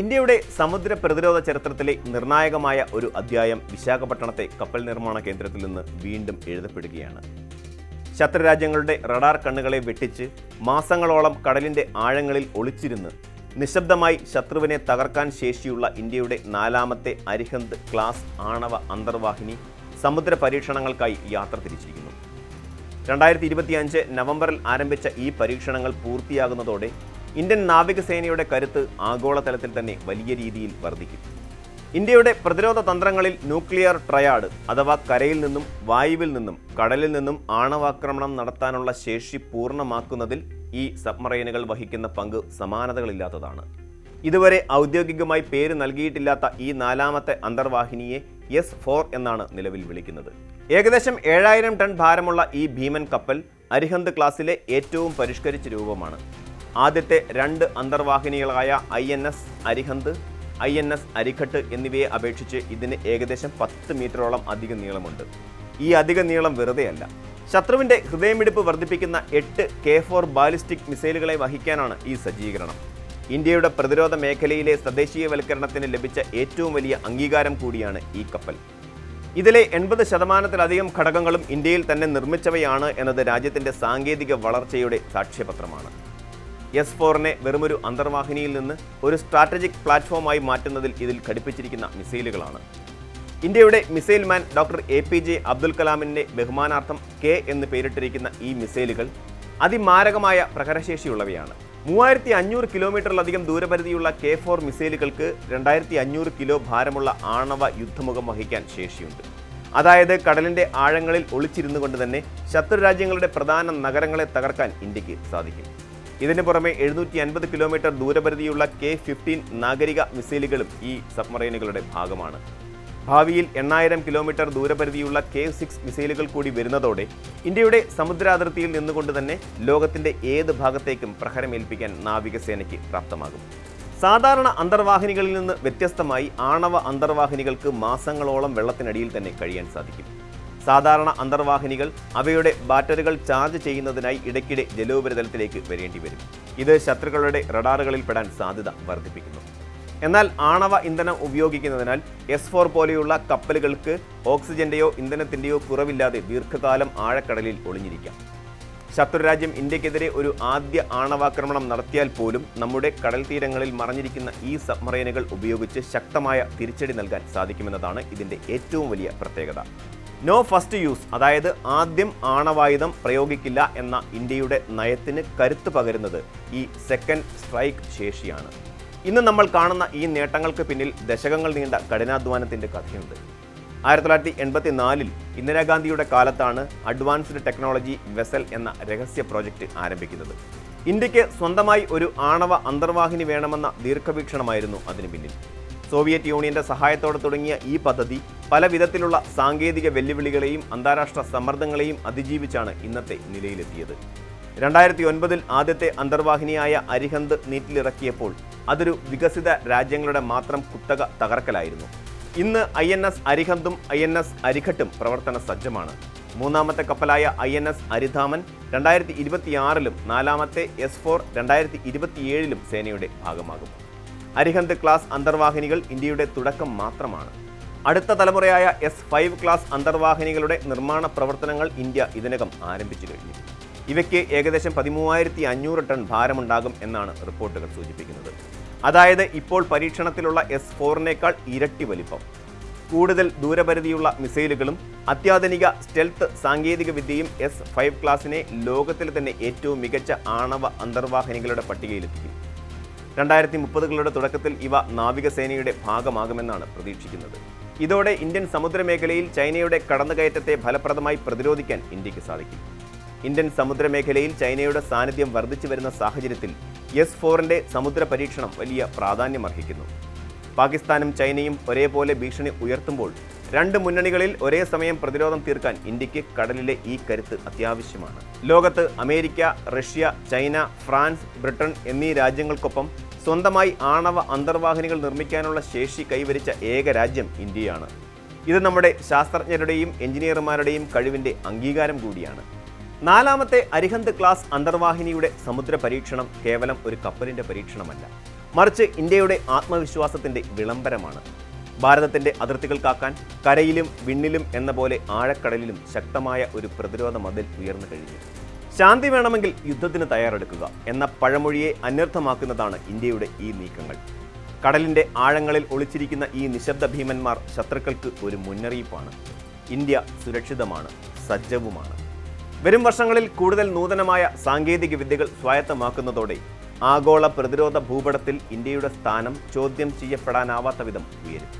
ഇന്ത്യയുടെ സമുദ്ര പ്രതിരോധ ചരിത്രത്തിലെ നിർണായകമായ ഒരു അധ്യായം വിശാഖപട്ടണത്തെ കപ്പൽ നിർമ്മാണ കേന്ദ്രത്തിൽ നിന്ന് വീണ്ടും എഴുതപ്പെടുകയാണ്. ശത്രുരാജ്യങ്ങളുടെ റഡാർ കണ്ണുകളെ വെട്ടിച്ച് മാസങ്ങളോളം കടലിന്റെ ആഴങ്ങളിൽ ഒളിച്ചിരുന്ന് നിശബ്ദമായി ശത്രുവിനെ തകർക്കാൻ ശേഷിയുള്ള ഇന്ത്യയുടെ നാലാമത്തെ അരിഹന്ത് ക്ലാസ് ആണവ അന്തർവാഹിനി സമുദ്ര പരീക്ഷണങ്ങൾക്കായി യാത്ര തിരിച്ചിരിക്കുന്നു. രണ്ടായിരത്തി ഇരുപത്തിയഞ്ച് നവംബറിൽ ആരംഭിച്ച ഈ പരീക്ഷണങ്ങൾ പൂർത്തിയാകുന്നതോടെ ഇന്ത്യൻ നാവികസേനയുടെ കരുത്ത് ആഗോളതലത്തിൽ തന്നെ വലിയ രീതിയിൽ വർദ്ധിക്കും. ഇന്ത്യയുടെ പ്രതിരോധ തന്ത്രങ്ങളിൽ ന്യൂക്ലിയർ ട്രയാഡ് അഥവാ കരയിൽ നിന്നും വായുവിൽ നിന്നും കടലിൽ നിന്നും ആണവാക്രമണം നടത്താനുള്ള ശേഷി പൂർണമാക്കുന്നതിൽ ഈ സബ്മറൈനുകൾ വഹിക്കുന്ന പങ്ക് സമാനതകളില്ലാത്തതാണ്. ഇതുവരെ ഔദ്യോഗികമായി പേര് നൽകിയിട്ടില്ലാത്ത ഈ നാലാമത്തെ അന്തർവാഹിനിയെ എസ് ഫോർ എന്നാണ് നിലവിൽ വിളിക്കുന്നത്. ഏകദേശം ഏഴായിരം ടൺ ഭാരമുള്ള ഈ ഭീമൻ കപ്പൽ അരിഹന്ത് ക്ലാസ്സിലെ ഏറ്റവും പരിഷ്കരിച്ച രൂപമാണ്. ആദ്യത്തെ രണ്ട് അന്തർവാഹിനികളായ I N S Arihant I N S Arighat എന്നിവയെ അപേക്ഷിച്ച് ഇതിന് ഏകദേശം പത്ത് മീറ്ററോളം അധിക നീളമുണ്ട്. ഈ അധിക നീളം വെറുതെയല്ല. ശത്രുവിന്റെ ഹൃദയമിടിപ്പ് വർദ്ധിപ്പിക്കുന്ന എട്ട് കെ ഫോർ ബാലിസ്റ്റിക് മിസൈലുകളെ വഹിക്കാനാണ് ഈ സജ്ജീകരണം. ഇന്ത്യയുടെ പ്രതിരോധ മേഖലയിലെ സ്വദേശീയവൽക്കരണത്തിന് ലഭിച്ച ഏറ്റവും വലിയ അംഗീകാരം കൂടിയാണ് ഈ കപ്പൽ. ഇതിലെ എൺപത് ശതമാനത്തിലധികം ഘടകങ്ങളും ഇന്ത്യയിൽ തന്നെ നിർമ്മിച്ചവയാണ് എന്നത് രാജ്യത്തിന്റെ സാങ്കേതിക വളർച്ചയുടെ സാക്ഷ്യപത്രമാണ്. എസ് ഫോറിനെ വെറുമൊരു അന്തർവാഹിനിയിൽ നിന്ന് ഒരു സ്ട്രാറ്റജിക് പ്ലാറ്റ്ഫോമായി മാറ്റുന്നതിൽ ഇതിൽ ഘടിപ്പിച്ചിരിക്കുന്ന മിസൈലുകളാണ്. ഇന്ത്യയുടെ missile man doctor A P J Abdul കലാമിന്റെ ബഹുമാനാർത്ഥം കെ എന്ന് പേരിട്ടിരിക്കുന്ന ഈ മിസൈലുകൾ അതിമാരകമായ പ്രഹരശേഷിയുള്ളവയാണ്. മൂവായിരത്തി അഞ്ഞൂറ് കിലോമീറ്ററിലധികം ദൂരപരിധിയുള്ള കെ ഫോർ മിസൈലുകൾക്ക് രണ്ടായിരത്തി അഞ്ഞൂറ് കിലോ ഭാരമുള്ള ആണവ യുദ്ധമുഖം വഹിക്കാൻ ശേഷിയുണ്ട്. അതായത് കടലിന്റെ ആഴങ്ങളിൽ ഒളിച്ചിരുന്നു കൊണ്ട് തന്നെ ശത്രുരാജ്യങ്ങളുടെ പ്രധാന നഗരങ്ങളെ തകർക്കാൻ ഇന്ത്യയ്ക്ക് സാധിക്കും. ഇതിന് പുറമെ എഴുന്നൂറ്റി അൻപത് കിലോമീറ്റർ ദൂരപരിധിയുള്ള കെ ഫിഫ്റ്റീൻ നാഗരിക മിസൈലുകളും ഈ സബ്മറൈനുകളുടെ ഭാഗമാണ്. ഭാവിയിൽ എണ്ണായിരം കിലോമീറ്റർ ദൂരപരിധിയുള്ള കെ സിക്സ് മിസൈലുകൾ കൂടി വരുന്നതോടെ ഇന്ത്യയുടെ സമുദ്രാതിർത്തിയിൽ നിന്നുകൊണ്ട് തന്നെ ലോകത്തിന്റെ ഏത് ഭാഗത്തേക്കും പ്രഹരമേൽപ്പിക്കാൻ നാവികസേനയ്ക്ക് പ്രാപ്തമാകും. സാധാരണ അന്തർവാഹിനികളിൽ നിന്ന് വ്യത്യസ്തമായി ആണവ അന്തർവാഹിനികൾക്ക് മാസങ്ങളോളം വെള്ളത്തിനടിയിൽ തന്നെ കഴിയാൻ സാധിക്കും. സാധാരണ അന്തർവാഹിനികൾ അവയുടെ ബാറ്ററികൾ ചാർജ് ചെയ്യുന്നതിനായി ഇടയ്ക്കിടെ ജലോപരിതലത്തിലേക്ക് വരേണ്ടി വരും. ഇത് ശത്രുക്കളുടെ റഡാറുകളിൽ പെടാൻ സാധ്യത വർദ്ധിപ്പിക്കുന്നു. എന്നാൽ ആണവ ഇന്ധനം ഉപയോഗിക്കുന്നതിനാൽ എസ് ഫോർ പോലെയുള്ള കപ്പലുകൾക്ക് ഓക്സിജന്റെയോ ഇന്ധനത്തിന്റെയോ കുറവില്ലാതെ ദീർഘകാലം ആഴക്കടലിൽ ഒളിഞ്ഞിരിക്കാം. ശത്രുരാജ്യം ഇന്ത്യക്കെതിരെ ഒരു ആദ്യ ആണവാക്രമണം നടത്തിയാൽ പോലും നമ്മുടെ കടൽ തീരങ്ങളിൽ മറഞ്ഞിരിക്കുന്ന ഈ സബ്മറൈനുകൾ ഉപയോഗിച്ച് ശക്തമായ തിരിച്ചടി നൽകാൻ സാധിക്കുമെന്നതാണ് ഇതിന്റെ ഏറ്റവും വലിയ പ്രത്യേകത. നോ ഫസ്റ്റ് യൂസ് അതായത് ആദ്യം ആണവായുധം പ്രയോഗിക്കില്ല എന്ന ഇന്ത്യയുടെ നയത്തിന് കരുത്ത് പകരുന്നത് ഈ സെക്കൻഡ് സ്ട്രൈക്ക് ശേഷിയാണ്. ഇന്ന് നമ്മൾ കാണുന്ന ഈ നേട്ടങ്ങൾക്ക് പിന്നിൽ ദശകങ്ങൾ നീണ്ട കഠിനാധ്വാനത്തിന്റെ കഥയുണ്ട്. ആയിരത്തി തൊള്ളായിരത്തി എൺപത്തി നാലിൽ ഇന്ദിരാഗാന്ധിയുടെ കാലത്താണ് അഡ്വാൻസ്ഡ് ടെക്നോളജി വെസൽ എന്ന രഹസ്യ പ്രോജക്റ്റ് ആരംഭിക്കുന്നത്. ഇന്ത്യയ്ക്ക് സ്വന്തമായി ഒരു ആണവ അന്തർവാഹിനി വേണമെന്ന ദീർഘവീക്ഷണമായിരുന്നു അതിനു പിന്നിൽ. സോവിയറ്റ് യൂണിയന്റെ സഹായത്തോടെ തുടങ്ങിയ ഈ പദ്ധതി പല വിധത്തിലുള്ള സാങ്കേതിക വെല്ലുവിളികളെയും അന്താരാഷ്ട്ര സമ്മർദ്ദങ്ങളെയും അതിജീവിച്ചാണ് ഇന്നത്തെ നിലയിലെത്തിയത്. രണ്ടായിരത്തി ഒൻപതിൽ ആദ്യത്തെ അന്തർവാഹിനിയായ അരിഹന്ത് നീറ്റിലിറക്കിയപ്പോൾ അതൊരു വികസിത രാജ്യങ്ങളുടെ മാത്രം കുത്തക തകർക്കലായിരുന്നു. ഇന്ന് ഐ എൻ എസ് അരിഹന്തും ഐ എൻ എസ് അരിഘട്ടും പ്രവർത്തന സജ്ജമാണ്. മൂന്നാമത്തെ കപ്പലായ ഐ എൻ എസ് അരിധാമൻ രണ്ടായിരത്തി ഇരുപത്തിയാറിലും നാലാമത്തെ എസ് ഫോർ രണ്ടായിരത്തി ഇരുപത്തിയേഴിലും സേനയുടെ ഭാഗമാകും. അരിഹന്ത് ക്ലാസ് അന്തർവാഹിനികൾ ഇന്ത്യയുടെ തുടക്കം മാത്രമാണ്. അടുത്ത തലമുറയായ എസ് ഫൈവ് ക്ലാസ് അന്തർവാഹിനികളുടെ നിർമ്മാണ പ്രവർത്തനങ്ങൾ ഇന്ത്യ ഇതിനകം ആരംഭിച്ചു കഴിഞ്ഞു. ഇവയ്ക്ക് ഏകദേശം പതിമൂവായിരത്തി അഞ്ഞൂറ് ടൺ ഭാരമുണ്ടാകും എന്നാണ് റിപ്പോർട്ടുകൾ സൂചിപ്പിക്കുന്നത്. അതായത് ഇപ്പോൾ പരീക്ഷണത്തിലുള്ള എസ് ഫോറിനേക്കാൾ ഇരട്ടി വലിപ്പം. കൂടുതൽ ദൂരപരിധിയുള്ള മിസൈലുകളും അത്യാധുനിക സ്റ്റെൽത്ത് സാങ്കേതിക വിദ്യയും എസ് ഫൈവ് ക്ലാസിനെ ലോകത്തിലെ തന്നെ ഏറ്റവും മികച്ച ആണവ അന്തർവാഹിനികളുടെ പട്ടികയിലെത്തിക്കും. രണ്ടായിരത്തി മുപ്പതുകളുടെ തുടക്കത്തിൽ ഇവ നാവികസേനയുടെ ഭാഗമാകുമെന്നാണ് പ്രതീക്ഷിക്കുന്നത്. ഇതോടെ ഇന്ത്യൻ സമുദ്രമേഖലയിൽ ചൈനയുടെ കടന്നുകയറ്റത്തെ ഫലപ്രദമായി പ്രതിരോധിക്കാൻ ഇന്ത്യയ്ക്ക് സാധിക്കും. ഇന്ത്യൻ സമുദ്രമേഖലയിൽ ചൈനയുടെ സാന്നിധ്യം വർദ്ധിച്ചു വരുന്ന സാഹചര്യത്തിൽ എസ് ഫോറിന്റെ സമുദ്ര പരീക്ഷണം വലിയ പ്രാധാന്യമർഹിക്കുന്നു. പാകിസ്ഥാനും ചൈനയും ഒരേപോലെ ഭീഷണി ഉയർത്തുമ്പോൾ രണ്ട് മുന്നണികളിൽ ഒരേ സമയം പ്രതിരോധം തീർക്കാൻ ഇന്ത്യയ്ക്ക് കടലിലെ ഈ കരുത്ത് അത്യാവശ്യമാണ്. ലോകത്ത് America Russia China France Britain എന്നീ രാജ്യങ്ങൾക്കൊപ്പം സ്വന്തമായി ആണവ അന്തർവാഹിനികൾ നിർമ്മിക്കാനുള്ള ശേഷി കൈവരിച്ച ഏക രാജ്യം ഇന്ത്യയാണ്. ഇത് നമ്മുടെ ശാസ്ത്രജ്ഞരുടെയും എഞ്ചിനീയർമാരുടെയും കഴിവിന്റെ അംഗീകാരം കൂടിയാണ്. നാലാമത്തെ അരിഹന്ത് ക്ലാസ് അന്തർവാഹിനിയുടെ സമുദ്ര പരീക്ഷണം കേവലം ഒരു കപ്പലിന്റെ പരീക്ഷണമല്ല. മറിച്ച് ഇന്ത്യയുടെ ആത്മവിശ്വാസത്തിന്റെ വിളംബരമാണ്. ഭാരതത്തിന്റെ അതിർത്തികൾ കാക്കാൻ കരയിലും വിണ്ണിലും എന്ന പോലെ ആഴക്കടലിലും ശക്തമായ ഒരു പ്രതിരോധ മതിൽ ഉയർന്നു കഴിഞ്ഞു. ശാന്തി വേണമെങ്കിൽ യുദ്ധത്തിന് തയ്യാറെടുക്കുക എന്ന പഴമൊഴിയെ അന്വർത്ഥമാക്കുന്നതാണ് ഇന്ത്യയുടെ ഈ നീക്കങ്ങൾ. കടലിന്റെ ആഴങ്ങളിൽ ഒളിച്ചിരിക്കുന്ന ഈ നിശബ്ദ ഭീമന്മാർ ശത്രുക്കൾക്ക് ഒരു മുന്നറിയിപ്പാണ്. ഇന്ത്യ സുരക്ഷിതമാണ് സജ്ജവുമാണ്. വരും വർഷങ്ങളിൽ കൂടുതൽ നൂതനമായ സാങ്കേതിക വിദ്യകൾ സ്വായത്തമാക്കുന്നതോടെ ആഗോള പ്രതിരോധ ഭൂപടത്തിൽ ഇന്ത്യയുടെ സ്ഥാനം ചോദ്യം ചെയ്യപ്പെടാനാവാത്ത വിധം ഉയരും.